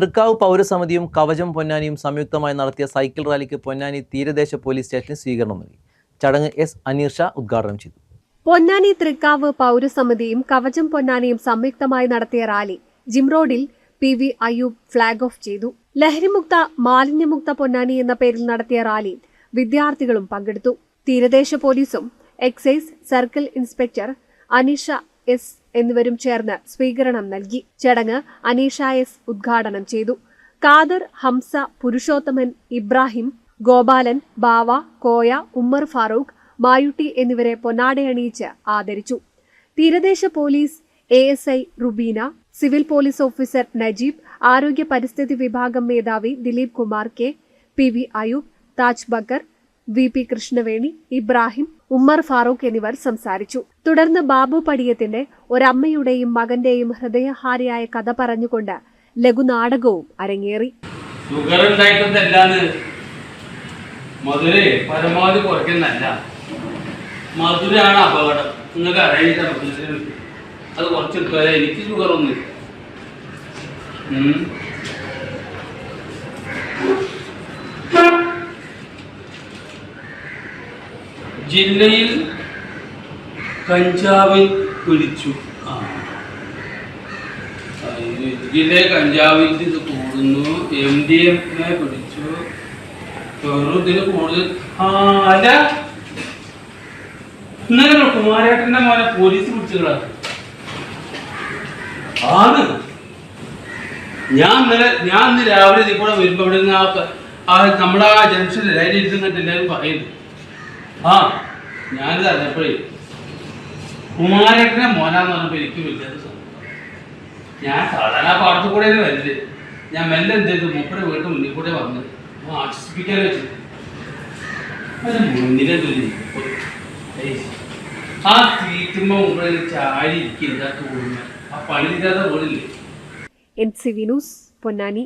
തൃക്കാവ് പൗരസമിതിയും കവചം പൊന്നാനിയും സംയുക്തമായി നടത്തിയ സൈക്കിൾ റാലിക്ക് പൊന്നാനി തീരദേശ പോലീസ് സ്റ്റേഷനിൽ സ്വീകരണം നൽകി. ചടങ്ങ് എസ് അനീർ ഷാ ഉദ്ഘാടനം ചെയ്തു. പൊന്നാനി തൃക്കാവ് പൗരസമിതിയും കവചം പൊന്നാനിയും സംയുക്തമായി നടത്തിയ rally ജിംറോഡിൽ P V Ayyub flag off ചെയ്തു. ലഹരിമുക്ത മാലിന്യമുക്ത പൊന്നാനി എന്ന പേരിൽ നടത്തിയ റാലിയിൽ വിദ്യാർത്ഥികളും പങ്കെടുത്തു. തീരദേശ പോലീസും excise circle inspector Aneesha S എന്നിവരും ചേർന്ന് സ്വീകരണം നൽകി. ചടങ്ങ് അനീഷ എസ് ഉദ്ഘാടനം ചെയ്തു. കാദർ ഹംസ പുരുഷോത്തമൻ ഇബ്രാഹിം ഗോപാലൻ ബാവ കോയ ഉമ്മർ ഫാറൂഖ് മായുട്ടി എന്നിവരെ പൊന്നാടയണിയിച്ച് ആദരിച്ചു. തീരദേശ police A S I Rubeena civil police officer Najeeb ആരോഗ്യ പരിസ്ഥിതി വിഭാഗം മേധാവി Dileep Kumar K P V Ayub Taj Bakkar V P Krishnaveni Ibrahim Ummer Farooq എന്നിവർ സംസാരിച്ചു. തുടർന്ന് ബാബു പടിയത്തിന്റെ ഒരമ്മയുടെയും മകന്റെയും ഹൃദയഹാരിയായ കഥ പറഞ്ഞുകൊണ്ട് ലഘുനാടകവും അരങ്ങേറി. ഷുഗർ ഉണ്ടായിട്ടല്ലാന്ന് മധുര അപകടം. നിങ്ങൾക്ക് അറിയില്ല അത് കുറച്ചെടുത്താൽ എനിക്ക് ഷുഗർ ഒന്നുമില്ല. ജില്ലയിൽ കഞ്ചാവിൽ പിടിച്ചു. ജില്ലയിൽ കഞ്ചാവിൽ ഇത് കൂടുന്നു. എം ഡി എഫിനെ പിടിച്ചു. ചെറുതിന് കൂടുതൽ. അല്ല. ഇന്നലെ കുമാരേട്ടന്റെ മോനെ പോലീസ് പിടിച്ചുകളാണ് ആണ്. ഞാൻ ഇന്നലെ ഞാൻ ഇന്ന് രാവിലെ ഇതിൽ കൂടെ വരുമ്പോ ഇവിടെ നിന്ന് ആ ആ ജംഗ്ഷനിൽ അതിൽ ഇരുന്നിട്ട് എല്ലാവരും പറയുന്നു. ആ ഞാനിത് അറിഞ്ഞപ്പോഴേ കുമാരേട്ടനെ മോനാന്ന് പറഞ്ഞപ്പോ എനിക്ക് വലിയത്. ഞാൻ സാധാരണ പാടത്തു കൂടെ വരൽ ഞാൻ മെല്ലെ എന്ത് ചെയ്തു? മൂപ്പരെ വീട്ട് മുന്നിൽ കൂടെ വന്ന് ആശ്വസിപ്പിക്കാൻ വെച്ചു. അതിന് ആ സീറ്റുമ്പോ ചാരി തോന്നുന്നു ആ പണി തീരാതെ പോലില്ലേ എൻ സി വിനൂസ് പൊന്നാനി.